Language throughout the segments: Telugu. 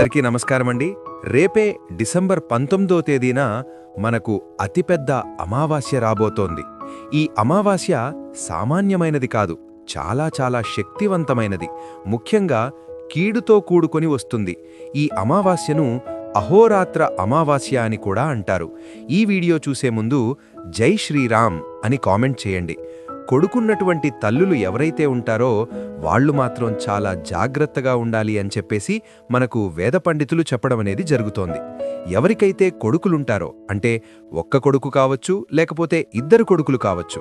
అందరికీ నమస్కారం అండి రేపే డిసెంబర్ పంతొమ్మిదో తేదీన మనకు అతిపెద్ద అమావాస్య రాబోతోంది. ఈ అమావాస్య సామాన్యమైనది కాదు చాలా చాలా శక్తివంతమైనది. ముఖ్యంగా కీడుతో కూడుకొని వస్తుంది. ఈ అమావాస్యను అహోరాత్ర అమావాస్య అని కూడా అంటారు. ఈ వీడియో చూసే ముందు జై శ్రీరామ్ అని కామెంట్ చేయండి. కొడుకున్నటువంటి తల్లులు ఎవరైతే ఉంటారో వాళ్ళు మాత్రం చాలా జాగ్రత్తగా ఉండాలి అని చెప్పేసి మనకు వేద పండితులు చెప్పడం అనేది జరుగుతోంది. ఎవరికైతే కొడుకులుంటారో అంటే ఒక్క కొడుకు కావచ్చు లేకపోతే ఇద్దరు కొడుకులు కావచ్చు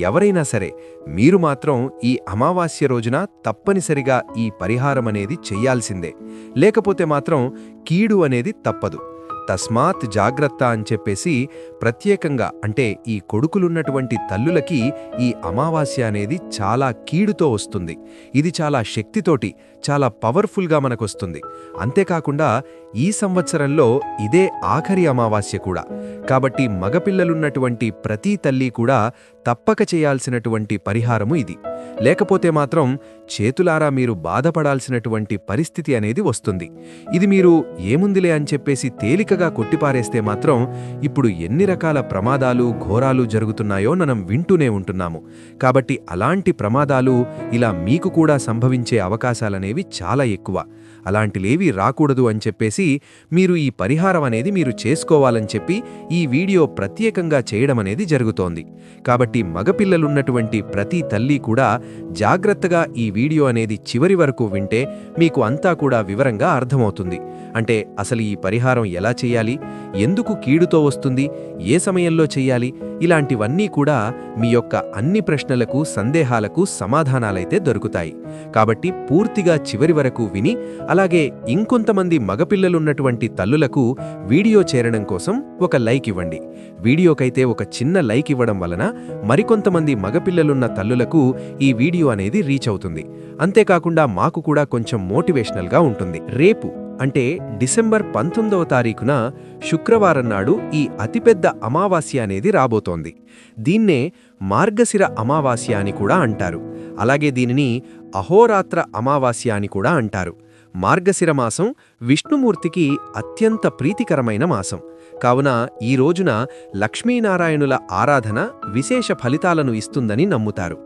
ఎవరైనా సరే మీరు మాత్రం ఈ అమావాస్య రోజున తప్పనిసరిగా ఈ పరిహారం అనేది చెయ్యాల్సిందే లేకపోతే మాత్రం కీడు అనేది తప్పదు. తస్మాత్ జాగ్రత్త అని చెప్పేసి ప్రత్యేకంగా అంటే ఈ కొడుకులున్నటువంటి తల్లులకి ఈ అమావాస్య అనేది చాలా కీడుతో వస్తుంది. ఇది చాలా శక్తితోటి చాలా పవర్ఫుల్గా మనకొస్తుంది. అంతేకాకుండా ఈ సంవత్సరంలో ఇదే ఆఖరి అమావాస్య కూడా. కాబట్టి మగపిల్లలున్నటువంటి ప్రతి తల్లి కూడా తప్పక చేయాల్సినటువంటి పరిహారము ఇది. లేకపోతే మాత్రం చేతులారా మీరు బాధపడాల్సినటువంటి పరిస్థితి అనేది వస్తుంది. ఇది మీరు ఏముందిలే అని చెప్పేసి తేలికగా కొట్టిపారేస్తే మాత్రం ఇప్పుడు ఎన్ని రకాల ప్రమాదాలు ఘోరాలు జరుగుతున్నాయో మనం వింటూనే ఉంటున్నాము. కాబట్టి అలాంటి ప్రమాదాలు ఇలా మీకు కూడా సంభవించే అవకాశాలనేవి చాలా ఎక్కువ. అలాంటిలేవి రాకూడదు అని చెప్పేసి మీరు ఈ పరిహారం అనేది మీరు చేసుకోవాలని చెప్పి ఈ వీడియో ప్రత్యేకంగా చేయడం అనేది జరుగుతోంది. కాబట్టి మగపిల్లలున్నటువంటి ప్రతి తల్లి కూడా జాగ్రత్తగా ఈ వీడియో అనేది చివరి వరకు వింటే మీకు అంతా కూడా వివరంగా అర్థమవుతుంది. అంటే అసలు ఈ పరిహారం ఎలా చేయాలి? ఎందుకు కీడుతో వస్తుంది? ఏ సమయంలో చేయాలి? ఇలాంటివన్నీ కూడా మీ యొక్క అన్ని ప్రశ్నలకు సందేహాలకు సమాధానాలైతే దొరుకుతాయి. కాబట్టి పూర్తిగా చివరి వరకు విని అలాగే ఇంకొంతమంది మగపిల్లలున్నటువంటి తల్లులకు వీడియో చేరడం కోసం ఒక లైక్ ఇవ్వండి. వీడియోకైతే ఒక చిన్న లైక్ ఇవ్వడం వలన మరికొంతమంది మగపిల్లలున్న తల్లులకు ఈ వీడియో అనేది రీచ్ అవుతుంది. అంతేకాకుండా మాకు కూడా కొంచెం మోటివేషనల్గా ఉంటుంది. రేపు అంటే డిసెంబర్ పంతొమ్మిదవ తారీఖున శుక్రవారం నాడు ఈ అతిపెద్ద అమావాస్య అనేది రాబోతోంది. దీన్నే మార్గశిర అమావాస్య అని కూడా అంటారు. అలాగే దీనిని అహోరాత్ర అమావాస్య అని కూడా అంటారు. మార్గశిర మాసం విష్ణుమూర్తికి అత్యంత ప్రీతికరమైన మాసం. కావున ఈ రోజున లక్ష్మీనారాయణుల ఆరాధన విశేష ఫలితాలను ఇస్తుందని నమ్ముతారు.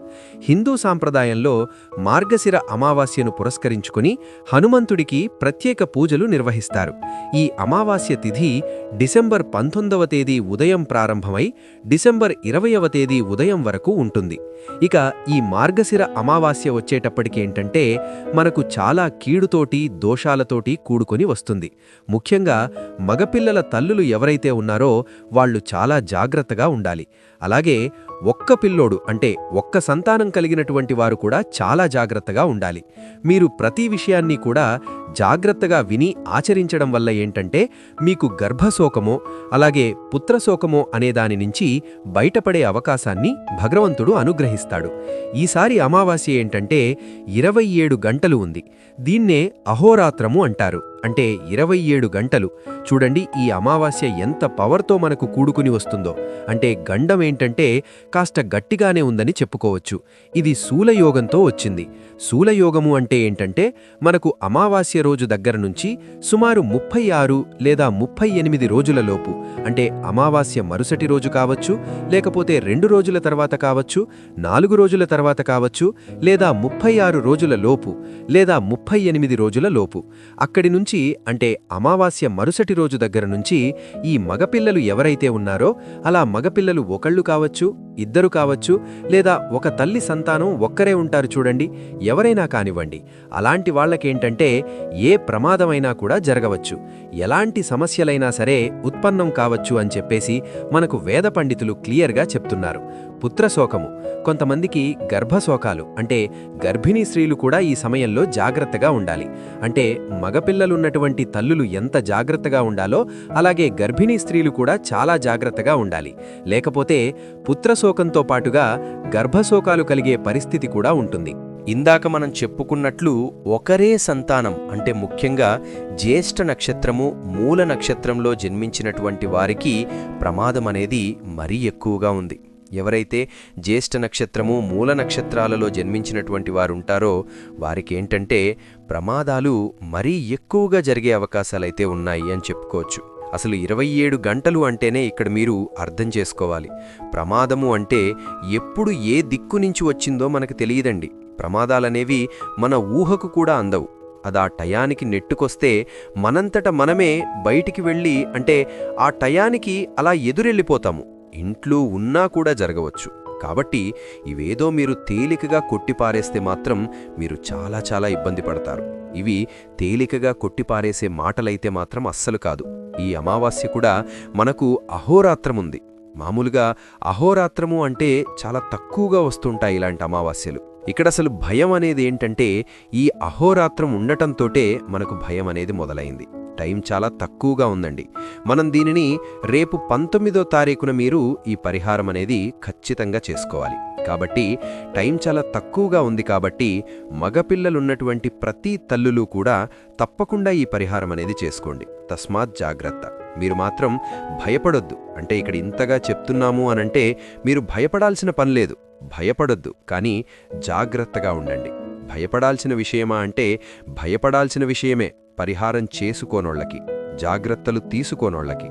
హిందూ సాంప్రదాయంలో మార్గశిర అమావాస్యను పురస్కరించుకుని హనుమంతుడికి ప్రత్యేక పూజలు నిర్వహిస్తారు. ఈ అమావాస్య తిథి డిసెంబర్ పంతొమ్మిదవ తేదీ ఉదయం ప్రారంభమై డిసెంబర్ ఇరవయవ తేదీ ఉదయం వరకు ఉంటుంది. ఇక ఈ మార్గశిర అమావాస్య వచ్చేటప్పటికేంటంటే మనకు చాలా కీడుతోటి దోషాలతోటి కూడుకొని వస్తుంది. ముఖ్యంగా మగపిల్లల తల్లులు ఎవరైతే ఉన్నారో వాళ్ళు చాలా జాగ్రత్తగా ఉండాలి. అలాగే ఒక్క పిల్లోడు అంటే ఒక్క సంతానం కలిగినటువంటి వారు కూడా చాలా జాగ్రత్తగా ఉండాలి. మీరు ప్రతి విషయాన్ని కూడా జాగ్రత్తగా విని ఆచరించడం వల్ల ఏంటంటే మీకు గర్భశోకమో అలాగే పుత్రశోకమో అనేదాని నుంచి బయటపడే అవకాశాన్ని భగవంతుడు అనుగ్రహిస్తాడు. ఈసారి అమావాస్య ఏంటంటే ఇరవై ఏడు గంటలు ఉంది. దీన్నే అహోరాత్రము అంటారు. అంటే ఇరవై ఏడు గంటలు. చూడండి ఈ అమావాస్య ఎంత పవర్తో మనకు కూడుకుని వస్తుందో. అంటే గండం ఏంటంటే కాస్త గట్టిగానే ఉందని చెప్పుకోవచ్చు. ఇది శూలయోగంతో వచ్చింది. శూలయోగము అంటే ఏంటంటే మనకు అమావాస్య రోజు దగ్గర నుంచి సుమారు ముప్పై ఆరు లేదా ముప్పై ఎనిమిది రోజులలోపు అంటే అమావాస్య మరుసటి రోజు కావచ్చు లేకపోతే రెండు రోజుల తర్వాత కావచ్చు నాలుగు రోజుల తర్వాత కావచ్చు లేదా ముప్పై ఆరు రోజుల లోపు లేదా ముప్పై ఎనిమిది రోజుల లోపు. అక్కడి నుంచి అంటే అమావాస్య మరుసటి రోజు దగ్గర నుంచి ఈ మగపిల్లలు ఎవరైతే ఉన్నారో అలా మగపిల్లలు ఒకళ్ళు కావచ్చు ఇద్దరు కావచ్చు లేదా ఒక తల్లి సంతానం ఒక్కరే ఉంటారు చూడండి ఎవరైనా కానివ్వండి. అలాంటి వాళ్ళకేంటంటే ఏ ప్రమాదమైనా కూడా జరగవచ్చు. ఎలాంటి సమస్యలైనా సరే ఉత్పన్నం కావచ్చు అని చెప్పేసి మనకు వేద పండితులు క్లియర్గా చెప్తున్నారు. పుత్రశోకము. కొంతమందికి గర్భశోకాలు అంటే గర్భిణీ స్త్రీలు కూడా ఈ సమయంలో జాగ్రత్తగా ఉండాలి. అంటే ఉన్నటువంటి తల్లులు ఎంత జాగ్రత్తగా ఉండాలో అలాగే గర్భిణీ స్త్రీలు కూడా చాలా జాగ్రత్తగా ఉండాలి. లేకపోతే పుత్రశోకంతో పాటుగా గర్భశోకాలు కలిగే పరిస్థితి కూడా ఉంటుంది. ఇందాక మనం చెప్పుకున్నట్లు ఒకరే సంతానం అంటే ముఖ్యంగా జ్యేష్ఠ నక్షత్రము మూల నక్షత్రంలో జన్మించినటువంటి వారికి ప్రమాదం అనేది మరీ ఎక్కువగా ఉంది. ఎవరైతే జ్యేష్ఠ నక్షత్రము మూల నక్షత్రాలలో జన్మించినటువంటి వారుంటారో వారికేంటంటే ప్రమాదాలు మరీ ఎక్కువగా జరిగే అవకాశాలైతే ఉన్నాయి అని చెప్పుకోవచ్చు. అసలు ఇరవై ఏడు గంటలు అంటేనే ఇక్కడ మీరు అర్థం చేసుకోవాలి. ప్రమాదము అంటే ఎప్పుడు ఏ దిక్కు నుంచి వచ్చిందో మనకు తెలియదండి. ప్రమాదాలనేవి మన ఊహకు కూడా అందవు. అది ఆ టయానికి నెట్టుకొస్తే మనంతట మనమే బయటికి వెళ్ళి అంటే ఆ టయానికి అలా ఎదురెళ్ళిపోతాము. ఇంట్లో ఉన్నా కూడా జరగవచ్చు. కాబట్టి ఇవేదో మీరు తేలికగా కొట్టిపారేస్తే మాత్రం మీరు చాలా చాలా ఇబ్బంది పడతారు. ఇవి తేలికగా కొట్టిపారేసే మాటలైతే మాత్రం అస్సలు కాదు. ఈ అమావాస్య కూడా మనకు అహోరాత్రముంది. మామూలుగా అహోరాత్రము అంటే చాలా తక్కువగా వస్తుంటాయి ఇలాంటి అమావాస్యలు. ఇక్కడ అసలు భయం అనేది ఏంటంటే ఈ అహోరాత్రం ఉండటంతోటే మనకు భయం అనేది మొదలైంది. టైం చాలా తక్కువగా ఉందండి. మనం దీనిని రేపు పంతొమ్మిదో తారీఖున మీరు ఈ పరిహారం అనేది ఖచ్చితంగా చేసుకోవాలి. కాబట్టి టైం చాలా తక్కువగా ఉంది కాబట్టి మగపిల్లలున్నటువంటి ప్రతి తల్లులు కూడా తప్పకుండా ఈ పరిహారం అనేది చేసుకోండి. తస్మాత్ జాగ్రత్త. మీరు మాత్రం భయపడొద్దు. అంటే ఇక్కడ ఇంతగా చెప్తున్నాము అనంటే మీరు భయపడాల్సిన పనిలేదు భయపడొద్దు కానీ జాగ్రత్తగా ఉండండి. భయపడాల్సిన విషయమా అంటే భయపడాల్సిన విషయమే పరిహారం చేసుకోనోళ్ళకి జాగ్రత్తలు తీసుకోనోళ్ళకి.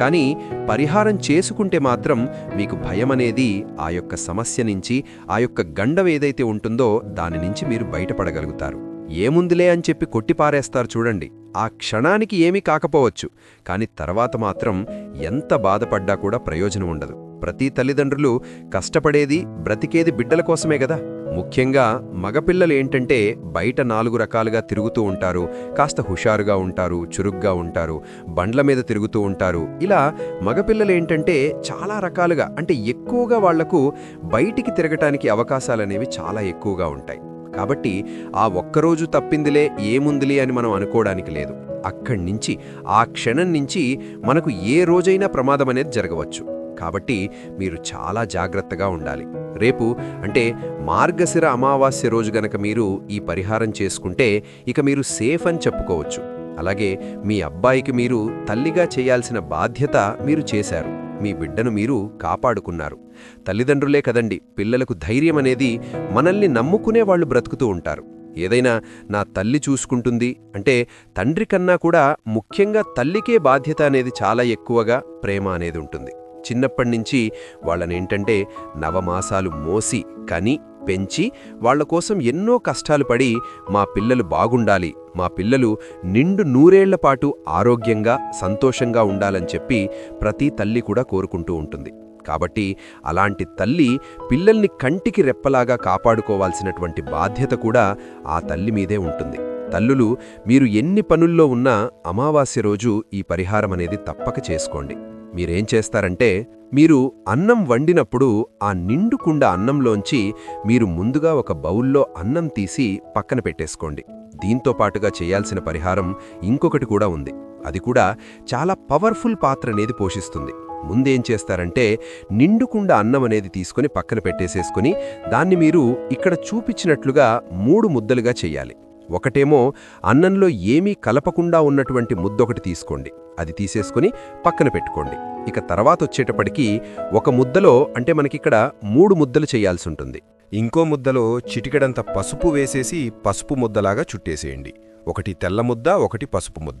కానీ పరిహారం చేసుకుంటే మాత్రం మీకు భయమనేది ఆ యొక్క సమస్య నుంచి ఆ యొక్క గండం ఏదైతే ఉంటుందో దాని నుంచి మీరు బయటపడగలుగుతారు. ఏముందిలే అని చెప్పి కొట్టిపారేస్తారు చూడండి. ఆ క్షణానికి ఏమీ కాకపోవచ్చు కాని తర్వాత మాత్రం ఎంత బాధపడ్డా కూడా ప్రయోజనం ఉండదు. ప్రతి తల్లిదండ్రులు కష్టపడేది బ్రతికేది బిడ్డల కోసమే కదా. ముఖ్యంగా మగపిల్లలు ఏంటంటే బయట నాలుగు రకాలుగా తిరుగుతూ ఉంటారు. కాస్త హుషారుగా ఉంటారు చురుగ్గా ఉంటారు బండ్ల మీద తిరుగుతూ ఉంటారు. ఇలా మగపిల్లలు ఏంటంటే చాలా రకాలుగా అంటే ఎక్కువగా వాళ్ళకు బయటికి తిరగటానికి అవకాశాలనేవి చాలా ఎక్కువగా ఉంటాయి. కాబట్టి ఆ ఒక్కరోజు తప్పిందిలే ఏముందిలే అని మనం అనుకోవడానికి లేదు. అక్కడి నుంచి ఆ క్షణం నుంచి మనకు ఏ రోజైనా ప్రమాదం అనేది జరగవచ్చు. కాబట్టి మీరు చాలా జాగ్రత్తగా ఉండాలి. రేపు అంటే మార్గశిర అమావాస్య రోజు గనక మీరు ఈ పరిహారం చేసుకుంటే ఇక మీరు సేఫ్ అని చెప్పుకోవచ్చు. అలాగే మీ అబ్బాయికి మీరు తల్లిగా చేయాల్సిన బాధ్యత మీరు చేశారు. మీ బిడ్డను మీరు కాపాడుకున్నారు. తల్లిదండ్రులే కదండి పిల్లలకు ధైర్యం అనేది మనల్ని నమ్ముకునే వాళ్ళు బ్రతుకుతూ ఉంటారు. ఏదైనా నా తల్లి చూసుకుంటుంది అంటే తండ్రి కన్నా కూడా ముఖ్యంగా తల్లికే బాధ్యత అనేది చాలా ఎక్కువగా ప్రేమ అనేది ఉంటుంది. చిన్నప్పటి నుంచి వాళ్ళనేంటంటే నవమాసాలు మోసి కని పెంచి వాళ్ళ కోసం ఎన్నో కష్టాలు పడి మా పిల్లలు బాగుండాలి మా పిల్లలు నిండు నూరేళ్ళ పాటు ఆరోగ్యంగా సంతోషంగా ఉండాలని చెప్పి ప్రతి తల్లి కూడా కోరుకుంటూ ఉంటుంది. కాబట్టి అలాంటి తల్లి పిల్లల్ని కంటికి రెప్పలాగా కాపాడుకోవాల్సినటువంటి బాధ్యత కూడా ఆ తల్లి మీదే ఉంటుంది. తల్లులు మీరు ఎన్ని పనుల్లో ఉన్నా అమావాస్య రోజు ఈ పరిహారం అనేది తప్పక చేసుకోండి. మీరేం చేస్తారంటే మీరు అన్నం వండినప్పుడు ఆ నిండుకుండ అన్నంలోంచి మీరు ముందుగా ఒక బౌల్లో అన్నం తీసి పక్కన పెట్టేసుకోండి. దీంతో పాటుగా చేయాల్సిన పరిహారం ఇంకొకటి కూడా ఉంది. అది కూడా చాలా పవర్ఫుల్ పాత్ర అనేది పోషిస్తుంది. ముందేం చేస్తారంటే నిండుకుండ అన్నం అనేది తీసుకుని పక్కన పెట్టేసేసుకుని దాన్ని మీరు ఇక్కడ చూపించినట్లుగా మూడు ముద్దలుగా చెయ్యాలి ఒకటేమో అన్నంలో ఏమీ కలపకుండా ఉన్నటువంటి ముద్దొకటి తీసుకోండి. అది తీసేసుకుని పక్కన పెట్టుకోండి. ఇక తర్వాత వచ్చేటప్పటికి ఒక ముద్దలో అంటే మనకిక్కడ మూడు ముద్దలు చేయాల్సి ఉంటుంది ఇంకో ముద్దలో చిటికెడంత పసుపు వేసేసి పసుపు ముద్దలాగా చుట్టేసేయండి. ఒకటి తెల్ల ముద్ద ఒకటి పసుపు ముద్ద.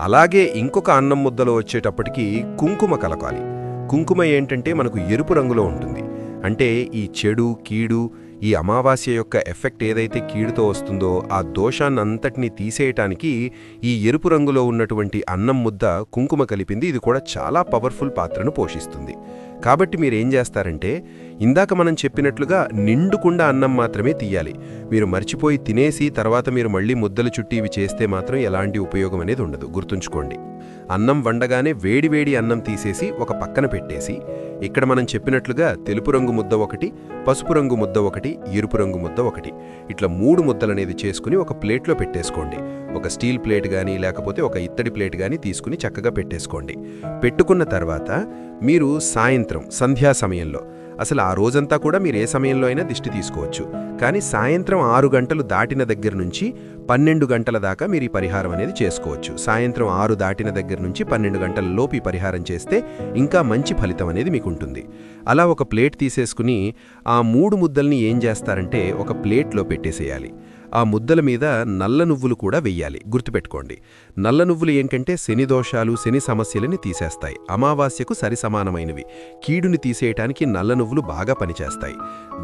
అలాగే ఇంకొక అన్నం ముద్దలో వచ్చేటప్పటికి కుంకుమ కలకాలి కుంకుమ ఏంటంటే మనకు ఎరుపు రంగులో ఉంటుంది. అంటే ఈ చెడు కీడు ఈ అమావాస్య యొక్క ఎఫెక్ట్ ఏదైతే కీడుతో వస్తుందో ఆ దోషాన్నంతటినీ తీసేయటానికి ఈ ఎరుపు రంగులో ఉన్నటువంటి అన్నం ముద్ద కుంకుమ కలిపింది. ఇది కూడా చాలా పవర్ఫుల్ పాత్రను పోషిస్తుంది. కాబట్టి మీరేం చేస్తారంటే ఇందాక మనం చెప్పినట్లుగా నిండుకుండా అన్నం మాత్రమే తీయాలి. మీరు మర్చిపోయి తినేసి తర్వాత మీరు మళ్ళీ ముద్దలు చుట్టి ఇవి చేస్తే మాత్రం ఎలాంటి ఉపయోగం అనేది ఉండదు. గుర్తుంచుకోండి. అన్నం వండగానే వేడివేడి అన్నం తీసేసి ఒక పక్కన పెట్టేసి ఇక్కడ మనం చెప్పినట్లుగా తెలుపు రంగు ముద్ద ఒకటి పసుపు రంగు ముద్ద ఒకటి ఎరుపు రంగు ముద్ద ఒకటి. ఇట్లా మూడు ముద్దలనేది చేసుకుని ఒక ప్లేట్లో పెట్టేసుకోండి. ఒక స్టీల్ ప్లేట్ కానీ లేకపోతే ఒక ఇత్తడి ప్లేట్ కానీ తీసుకుని చక్కగా పెట్టేసుకోండి. పెట్టుకున్న తర్వాత మీరు సాయంత్రం సంధ్యా సమయంలో అసలు ఆ రోజంతా కూడా మీరు ఏ సమయంలో అయినా దిష్టి తీసుకోవచ్చు. కానీ సాయంత్రం ఆరు గంటలు దాటిన దగ్గర నుంచి పన్నెండు గంటల దాకా మీరు ఈ పరిహారం అనేది చేసుకోవచ్చు. సాయంత్రం ఆరు దాటిన దగ్గర నుంచి పన్నెండు గంటల లోపు ఈ పరిహారం చేస్తే ఇంకా మంచి ఫలితం అనేది మీకు ఉంటుంది అలా ఒక ప్లేట్ తీసేసుకుని ఆ మూడు ముద్దల్ని ఏం చేస్తారంటే ఒక ప్లేట్లో పెట్టేసేయాలి. ఆ ముద్దల మీద నల్ల నువ్వులు కూడా వెయ్యాలి. గుర్తుపెట్టుకోండి. నల్ల నువ్వులు ఏంటంటే శని దోషాలు శని సమస్యలని తీసేస్తాయి. అమావాస్యకు సరిసమానమైనవి కీడుని తీసేయటానికి నల్ల నువ్వులు బాగా పనిచేస్తాయి.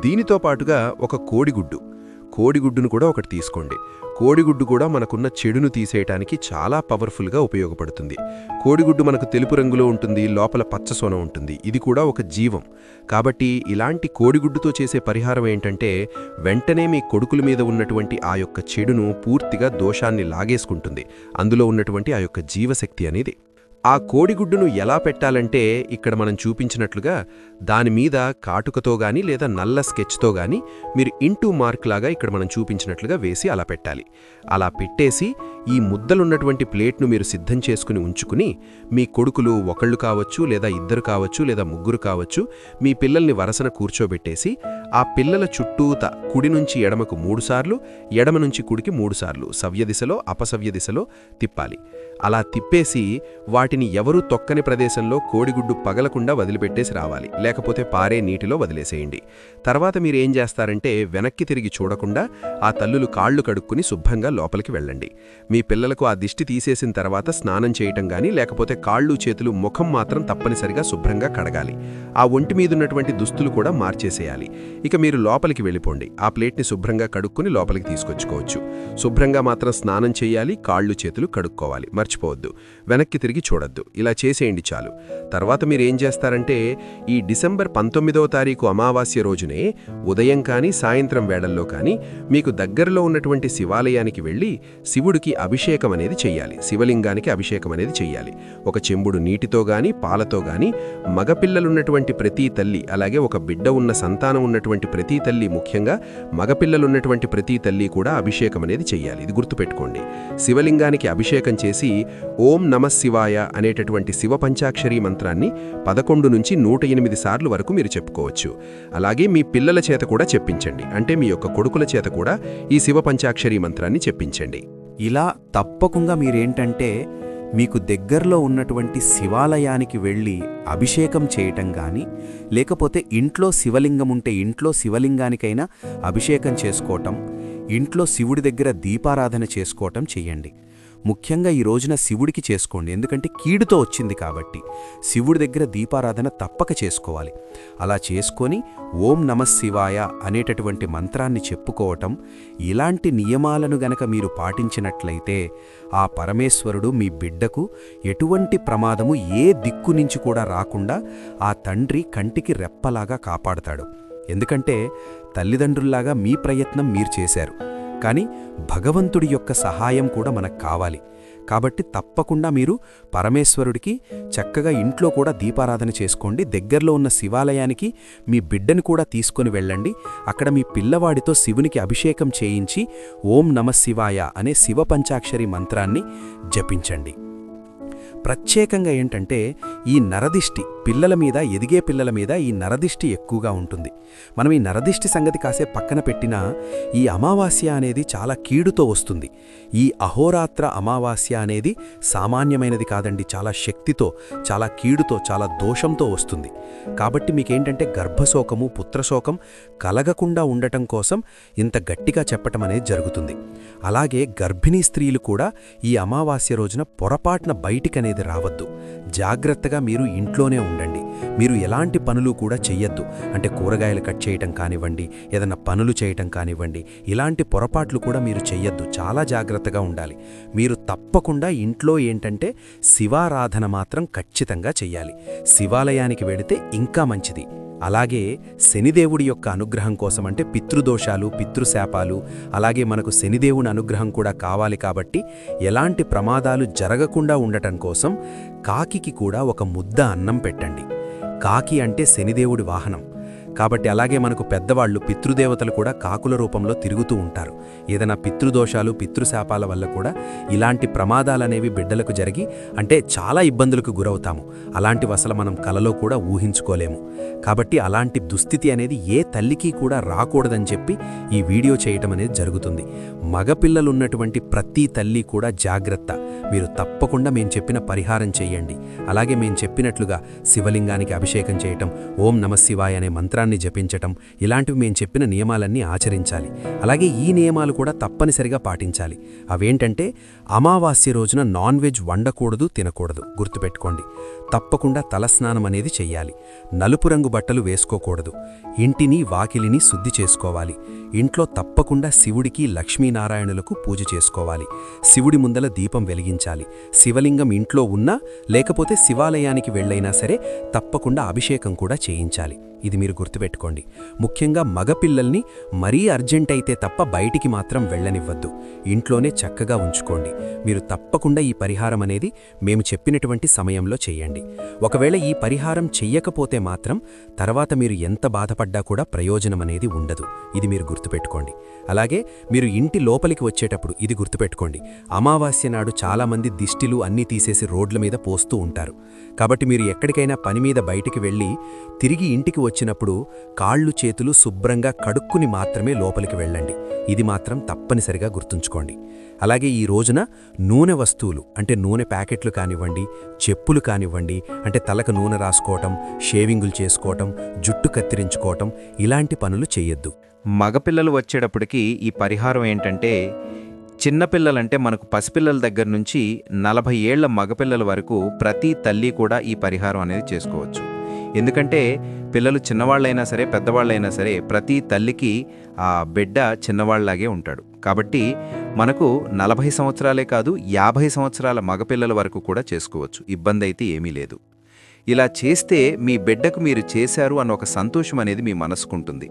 దీనితో పాటుగా ఒక కోడిగుడ్డు. కోడిగుడ్డును కూడా ఒకటి తీసుకోండి. కోడిగుడ్డు కూడా మనకున్న చెడును తీసేయటానికి చాలా పవర్ఫుల్గా ఉపయోగపడుతుంది. కోడిగుడ్డు మనకు తెలుపు రంగులో ఉంటుంది లోపల పచ్చసొన ఉంటుంది. ఇది కూడా ఒక జీవం. కాబట్టి ఇలాంటి కోడిగుడ్డుతో చేసే పరిహారం ఏంటంటే వెంటనే మీ కొడుకుల మీద ఉన్నటువంటి ఆ యొక్క చెడును పూర్తిగా దోషాన్ని లాగేసుకుంటుంది. అందులో ఉన్నటువంటి ఆ యొక్క జీవశక్తి అనేది ఆ కోడిగుడ్డును ఎలా పెట్టాలంటే ఇక్కడ మనం చూపించినట్లుగా దాని మీద కాటుకతో గాని లేదా నల్ల స్కెచ్తో గాని మీరు ఇంటూ మార్క్ లాగా ఇక్కడ మనం చూపించినట్లుగా వేసి అలా పెట్టాలి. అలా పెట్టేసి ఈ ముద్దలున్నటువంటి ప్లేట్ను మీరు సిద్ధం చేసుకుని ఉంచుకుని మీ కొడుకులు ఒకళ్ళు కావచ్చు లేదా ఇద్దరు కావచ్చు లేదా ముగ్గురు కావచ్చు మీ పిల్లల్ని వరసన కూర్చోబెట్టేసి ఆ పిల్లల చుట్టూత కుడి నుంచి ఎడమకు మూడుసార్లు ఎడమ నుంచి కుడికి మూడుసార్లు సవ్య దిశలో అపసవ్య దిశలో తిప్పాలి. అలా తిప్పేసి వాటిని ఎవరూ తొక్కని ప్రదేశంలో కోడిగుడ్డు పగలకుండా వదిలిపెట్టేసి రావాలి. లేకపోతే పారే నీటిలో వదిలేసేయండి. తర్వాత మీరేం చేస్తారంటే వెనక్కి తిరిగి చూడకుండా ఆ తల్లులు కాళ్ళు కడుక్కుని శుభ్రంగా లోపలికి వెళ్ళండి. మీ పిల్లలకు ఆ దిష్టి తీసేసిన తర్వాత స్నానం చేయటం కానీ లేకపోతే కాళ్ళు చేతులు ముఖం మాత్రం తప్పనిసరిగా శుభ్రంగా కడగాలి. ఆ ఒంటి మీదున్నటువంటి దుస్తులు కూడా మార్చేసేయాలి. ఇక మీరు లోపలికి వెళ్ళిపోండి. ఆ ప్లేట్ని శుభ్రంగా కడుక్కుని లోపలికి తీసుకొచ్చుకోవచ్చు. శుభ్రంగా మాత్రం స్నానం చేయాలి కాళ్ళు చేతులు కడుక్కోవాలి. మర్చిపోవద్దు. వెనక్కి తిరిగి చూడొద్దు. ఇలా చేసేయండి చాలు. తర్వాత మీరేం చేస్తారంటే ఈ డిసెంబర్ పంతొమ్మిదవ తారీఖు అమావాస్య రోజునే ఉదయం కానీ సాయంత్రం వేళల్లో కానీ మీకు దగ్గరలో ఉన్నటువంటి శివాలయానికి వెళ్ళి శివుడికి అభిషేకం అనేది చెయ్యాలి. శివలింగానికి అభిషేకం అనేది చెయ్యాలి. ఒక చెంబుడు నీటితో గాని పాలతో గాని మగపిల్లలున్నటువంటి ప్రతి తల్లి అలాగే ఒక బిడ్డ ఉన్న సంతానం ఉన్నటువంటి ప్రతి తల్లి ముఖ్యంగా మగపిల్లలున్నటువంటి ప్రతి తల్లి కూడా అభిషేకం అనేది చెయ్యాలి. ఇది గుర్తుపెట్టుకోండి. శివలింగానికి అభిషేకం చేసి ఓం నమ శివాయ అనేటటువంటి శివ పంచాక్షరీ మంత్రాన్ని పదకొండు నుంచి నూట ఎనిమిది సార్లు వరకు మీరు చెప్పుకోవచ్చు. అలాగే మీ పిల్లల చేత కూడా చెప్పించండి. అంటే మీ యొక్క కొడుకుల చేత కూడా ఈ శివ పంచాక్షరీ మంత్రాన్ని చెప్పించండి. ఇలా తప్పకుండా మీరేంటంటే మీకు దగ్గరలో ఉన్నటువంటి శివాలయానికి వెళ్ళి అభిషేకం చేయటం గాని లేకపోతే ఇంట్లో శివలింగం ఉంటే ఇంట్లో శివలింగానికైనా అభిషేకం చేసుకోవటం ఇంట్లో శివుడి దగ్గర దీపారాధన చేసుకోవటం చెయ్యండి ముఖ్యంగా ఈ రోజున శివుడికి చేసుకోండి. ఎందుకంటే కీడుతో వచ్చింది కాబట్టి. శివుడి దగ్గర దీపారాధన తప్పక చేసుకోవాలి. అలా చేసుకొని ఓం నమశివాయ అనేటటువంటి మంత్రాన్ని చెప్పుకోవటం ఇలాంటి నియమాలను గనక మీరు పాటించినట్లయితే ఆ పరమేశ్వరుడు మీ బిడ్డకు ఎటువంటి ప్రమాదము ఏ దిక్కు నుంచి కూడా రాకుండా ఆ తండ్రి కంటికి రెప్పలాగా కాపాడతాడు. ఎందుకంటే తల్లిదండ్రుల్లాగా మీ ప్రయత్నం మీరు చేశారు. కానీ భగవంతుడి యొక్క సహాయం కూడా మనకు కావాలి. కాబట్టి తప్పకుండా మీరు పరమేశ్వరుడికి చక్కగా ఇంట్లో కూడా దీపారాధన చేసుకోండి. దగ్గరలో ఉన్న శివాలయానికి మీ బిడ్డను కూడా తీసుకొని వెళ్ళండి. అక్కడ మీ పిల్లవాడితో శివునికి అభిషేకం చేయించి ఓం నమ శివాయ అనే శివ పంచాక్షరి మంత్రాన్ని జపించండి. ప్రత్యేకంగా ఏంటంటే ఈ నరదిష్టి పిల్లల మీద ఎదిగే పిల్లల మీద ఈ నరదిష్టి ఎక్కువగా ఉంటుంది. మనం ఈ నరదిష్టి సంగతి కాసే పక్కన పెట్టినా ఈ అమావాస్య అనేది చాలా కీడుతో వస్తుంది. ఈ అహోరాత్ర అమావాస్య అనేది సామాన్యమైనది కాదండి చాలా శక్తితో చాలా కీడుతో చాలా దోషంతో వస్తుంది. కాబట్టి మీకేంటంటే గర్భశోకము పుత్రశోకం కలగకుండా ఉండటం కోసం ఇంత గట్టిగా చెప్పటం అనేది జరుగుతుంది. అలాగే గర్భిణీ స్త్రీలు కూడా ఈ అమావాస్య రోజున పొరపాటున బయటికనేది రావద్దు. జాగ్రత్తగా మీరు ఇంట్లోనే ఉండండి. మీరు ఎలాంటి పనులు కూడా చెయ్యొద్దు. అంటే కూరగాయలు కట్ చేయటం కానివ్వండి ఏదైనా పనులు చేయటం కానివ్వండి ఇలాంటి పొరపాట్లు కూడా మీరు చెయ్యొద్దు. చాలా జాగ్రత్తగా ఉండాలి. మీరు తప్పకుండా ఇంట్లో ఏంటంటే శివారాధన మాత్రం ఖచ్చితంగా చెయ్యాలి. శివాలయానికి వెళితే ఇంకా మంచిది. అలాగే శనిదేవుడి యొక్క అనుగ్రహం కోసం అంటే పితృదోషాలు పితృశాపాలు అలాగే మనకు శనిదేవుని అనుగ్రహం కూడా కావాలి కాబట్టి ఎలాంటి ప్రమాదాలు జరగకుండా ఉండటం కోసం కాకికి కూడా ఒక ముద్ద అన్నం పెట్టండి. కాకి అంటే శనిదేవుడి వాహనం. కాబట్టి అలాగే మనకు పెద్దవాళ్ళు పితృదేవతలు కూడా కాకుల రూపంలో తిరుగుతూ ఉంటారు. ఏదైనా పితృదోషాలు పితృశాపాల వల్ల కూడా ఇలాంటి ప్రమాదాలనేవి బిడ్డలకు జరిగి అంటే చాలా ఇబ్బందులకు గురవుతాము. అలాంటివి అసలు మనం కలలో కూడా ఊహించుకోలేము. కాబట్టి అలాంటి దుస్థితి అనేది ఏ తల్లికి కూడా రాకూడదని చెప్పి ఈ వీడియో చేయటం అనేది జరుగుతుంది. మగపిల్లలున్నటువంటి ప్రతి తల్లి కూడా జాగ్రత్త. మీరు తప్పకుండా మేము చెప్పిన పరిహారం చేయండి. అలాగే మేము చెప్పినట్లుగా శివలింగానికి అభిషేకం చేయటం ఓం నమశివాయ అనే మంత్రాన్ని జపించటం ఇలాంటివి మేము చెప్పిన నియమాలన్నీ ఆచరించాలి. అలాగే ఈ నియమాలు కూడా తప్పనిసరిగా పాటించాలి. అవేంటంటే అమావాస్య రోజున నాన్ వెజ్ వండకూడదు తినకూడదు. గుర్తుపెట్టుకోండి. తప్పకుండా తలస్నానం అనేది చెయ్యాలి. నలుపు రంగు బట్టలు వేసుకోకూడదు. ఇంటిని వాకిలిని శుద్ధి చేసుకోవాలి. ఇంట్లో తప్పకుండా శివుడికి లక్ష్మీనారాయణులకు పూజ చేసుకోవాలి. శివుడి ముందల దీపం వెలిగించాలి. శివలింగం ఇంట్లో ఉన్నా లేకపోతే శివాలయానికి వెళ్ళైనా సరే తప్పకుండా అభిషేకం కూడా చేయించాలి. ఇది మీరు గుర్తుపెట్టుకోండి. ముఖ్యంగా మగపిల్లల్ని మరీ అర్జెంట్ అయితే తప్ప బయటికి మాత్రం వెళ్ళనివ్వద్దు. ఇంట్లోనే చక్కగా ఉంచుకోండి. మీరు తప్పకుండా ఈ పరిహారం అనేది మేము చెప్పినటువంటి సమయంలో చెయ్యండి ఒకవేళ ఈ పరిహారం చెయ్యకపోతే మాత్రం తర్వాత మీరు ఎంత బాధపడ్డా కూడా ప్రయోజనం అనేది ఉండదు. ఇది మీరు గుర్తుపెట్టుకోండి. అలాగే మీరు ఇంటి లోపలికి వచ్చేటప్పుడు ఇది గుర్తుపెట్టుకోండి. అమావాస్య నాడు చాలామంది దిష్టిలు అన్నీ తీసేసి రోడ్ల మీద పోస్తూ ఉంటారు. కాబట్టి మీరు ఎక్కడికైనా పని మీద బయటికి వెళ్ళి తిరిగి ఇంటికి వచ్చినప్పుడు కాళ్ళు చేతులు శుభ్రంగా కడుక్కుని మాత్రమే లోపలికి వెళ్ళండి. ఇది మాత్రం తప్పనిసరిగా గుర్తుంచుకోండి. అలాగే ఈ రోజున నూనె వస్తువులు అంటే నూనె ప్యాకెట్లు కానివ్వండి చెప్పులు కానివ్వండి అంటే తలకు నూనె రాసుకోవటం షేవింగులు చేసుకోవటం జుట్టు కత్తిరించుకోవటం ఇలాంటి పనులు చేయొద్దు. మగపిల్లలు వచ్చేటప్పటికి ఈ పరిహారం ఏంటంటే చిన్నపిల్లలంటే మనకు పసిపిల్లల దగ్గర నుంచి నలభై ఏళ్ళ మగపిల్లల వరకు ప్రతి తల్లి కూడా ఈ పరిహారం అనేది చేసుకోవచ్చు. ఎందుకంటే పిల్లలు చిన్నవాళ్ళైనా సరే పెద్దవాళ్ళైనా సరే ప్రతి తల్లికి ఆ బిడ్డ చిన్నవాళ్ళలాగే ఉంటాడు. కాబట్టి మనకు నలభై సంవత్సరాలే కాదు యాభై సంవత్సరాల మగపిల్లల వరకు కూడా చేసుకోవచ్చు. ఇబ్బంది అయితే ఏమీ లేదు. ఇలా చేస్తే మీ బిడ్డకు మీరు చేశారు అన్న ఒక సంతోషం అనేది మీ మనసుకుంటుంది.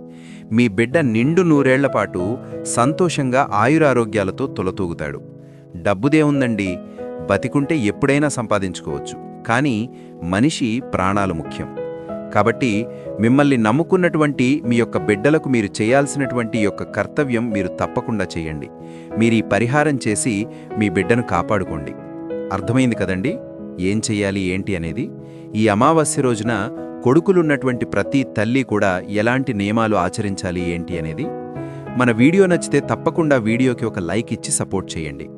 మీ బిడ్డ నిండు నూరేళ్ళ పాటు సంతోషంగా ఆయురారోగ్యాలతో తొలతూగుతాడు. డబ్బుదే ఉందండి బతికుంటే ఎప్పుడైనా సంపాదించుకోవచ్చు. కానీ మనిషి ప్రాణాలు ముఖ్యం. కాబట్టి మిమ్మల్ని నమ్ముకున్నటువంటి మీ యొక్క బిడ్డలకు మీరు చేయాల్సినటువంటి యొక్క కర్తవ్యం మీరు తప్పకుండా చేయండి. మీరు ఈ పరిహారం చేసి మీ బిడ్డను కాపాడుకోండి. అర్థమైంది కదండీ? ఏం చెయ్యాలి ఏంటి అనేది? ఈ అమావాస్య రోజున కొడుకులున్నటువంటి ప్రతి తల్లి కూడా ఎలాంటి నియమాలు ఆచరించాలి ఏంటి అనేది? మన వీడియో నచ్చితే తప్పకుండా వీడియోకి ఒక లైక్ ఇచ్చి సపోర్ట్ చేయండి.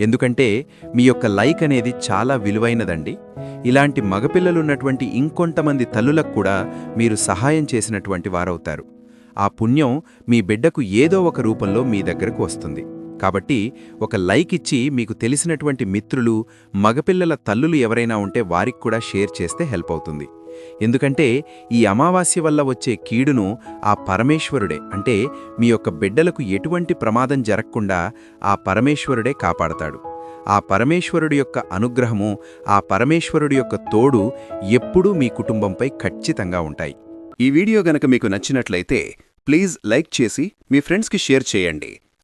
ఎందుకంటే మీ యొక్క లైక్ అనేది చాలా విలువైనదండి. ఇలాంటి మగపిల్లలున్నటువంటి ఇంకొంతమంది తల్లులకు కూడా మీరు సహాయం చేసినటువంటి వారవుతారు. ఆ పుణ్యం మీ బిడ్డకు ఏదో ఒక రూపంలో మీ దగ్గరకు వస్తుంది. కాబట్టి ఒక లైక్ ఇచ్చి మీకు తెలిసినటువంటి మిత్రులు మగపిల్లల తల్లులు ఎవరైనా ఉంటే వారికి కూడా షేర్ చేస్తే హెల్ప్ అవుతుంది. ఎందుకంటే ఈ అమావాస్య వల్ల వచ్చే కీడును ఆ పరమేశ్వరుడే అంటే మీ యొక్క బిడ్డలకు ఎటువంటి ప్రమాదం జరగకుండా ఆ పరమేశ్వరుడే కాపాడతాడు. ఆ పరమేశ్వరుడి యొక్క అనుగ్రహము ఆ పరమేశ్వరుడి యొక్క తోడు ఎప్పుడూ మీ కుటుంబంపై ఖచ్చితంగా ఉంటాయి. ఈ వీడియో గనక మీకు నచ్చినట్లయితే ప్లీజ్ లైక్ చేసి మీ ఫ్రెండ్స్కి షేర్ చేయండి.